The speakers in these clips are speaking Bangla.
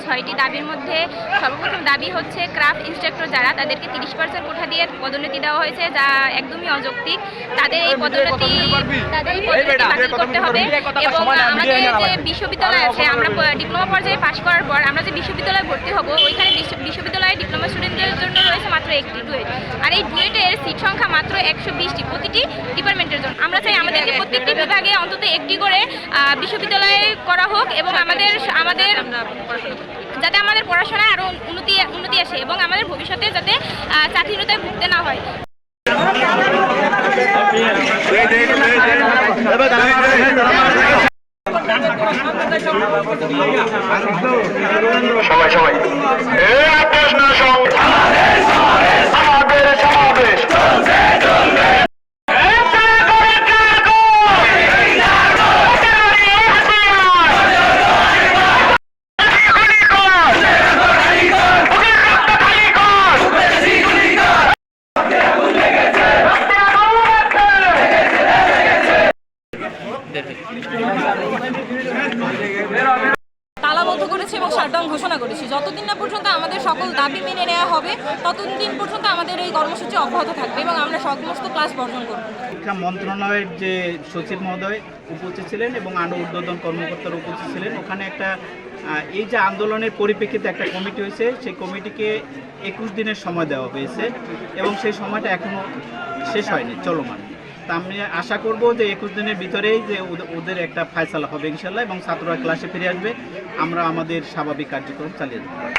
ছয়টি দাবির মধ্যে সর্বপ্রথম দাবি হচ্ছে ক্রাফট ইন্সট্রাক্টর যারা তাদেরকে তিরিশ পার্সেন্ট কোঠা দিয়ে পদোন্নতি দেওয়া হয়েছে যা একদমই অযৌক্তিক। তাদের এই পদোন্নতি তাদের এই পদোন্নতি বাতিল করতে হবে এবং আমাদের যে বিশ্ববিদ্যালয় আছে আমরা ডিপ্লোমা পর্যায়ে পাশ করার পর আমরা যে বিশ্ববিদ্যালয়ে ভর্তি হব ওইখানে বিশ্ব- বিশ্ববিদ্যালয়ে ডিপ্লোমা স্টুডেন্টদের জন্য রয়েছে মাত্র একটি ডুয়েট আর এই ডুয়েটের সিট সংখ্যা মাত্র একশো বিশটি প্রতিটি ডিপার্টমেন্টের জন্য আমরা চাই আমাদেরকে প্রত্যেকটি বিভাগে অন্তত একটি করে আহ, বিশ্ববিদ্যালয়ে করা হোক এবং আমাদের আমাদের যাতে আমাদের পড়াশোনায় আরও উন্নতি উন্নতি আসে এবং আমাদের ভবিষ্যতে যাতে আহ, চাকরিহীনতায় ভুগতে না হয় সবাই সবাই। এই প্রশ্ন সং- তালাবদ্ধ করেছি এবং শাটডাউন ঘোষণা করেছি। যতদিন না পর্যন্ত আমাদের সকল দাবি মেনে নেওয়া হবে, ততদিন পর্যন্ত আমাদের এই কর্মসূচি অব্যাহত থাকবে এবং আমরা সমস্ত ক্লাস বর্জন করব। শিক্ষা মন্ত্রণালয়ের যে সচিব মহোদয় উপস্থিত ছিলেন এবং আরও উদ্বোধন কর্মকর্তারা উপস্থিত ছিলেন, ওখানে একটা এই যে আন্দোলনের পরিপ্রেক্ষিতে একটা কমিটি হয়েছে, সেই কমিটিকে একুশ দিনের সময় দেওয়া হয়েছে এবং সেই সময়টা এখনও শেষ হয়নি, চলমান। তা আমি আশা করব যে একুশ দিনের ভিতরেই যে ওদের- একটা ফায়সালা হবে ইনশাল্লাহ এবং ছাত্ররা ক্লাসে ফিরে আসবে। আমরা আমাদের স্বাভাবিক কার্যক্রম চালিয়ে যাব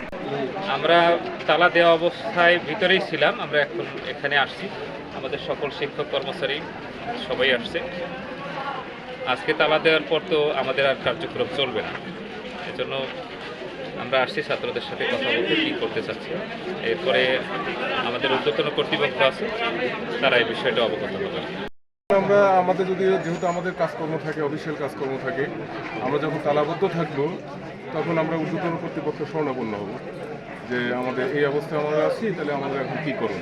আমরা তালা দেওয়া অবস্থায় ভিতরেই ছিলাম, আমরা এখন এখানে আসছি। আমাদের সকল শিক্ষক কর্মচারী, সবাই আসছে। আজকে তালা দেওয়ার পর তো আমাদের আর কার্যক্রম চলবে না। এজন্য আমরা আসছি, ছাত্রদের সাথে কথা বলতে কী করতে চাচ্ছি। এরপরে আমাদের ঊর্ধ্বতন কর্তৃপক্ষ আছে, তারা এই বিষয়টা অবগত হবে। আমরা আমাদের যদি যেহেতু আমাদের কাজকর্ম থাকে, অফিসিয়াল কাজকর্ম থাকে, আমরা যখন তালাবদ্ধ থাকব, তখন আমরা ঊর্ধ্বতন কর্তৃপক্ষ স্বর্ণাপন্ন হব। যে আমাদের এই অবস্থায় আমরা আছি, তাহলে আমাদের এখন কী করুন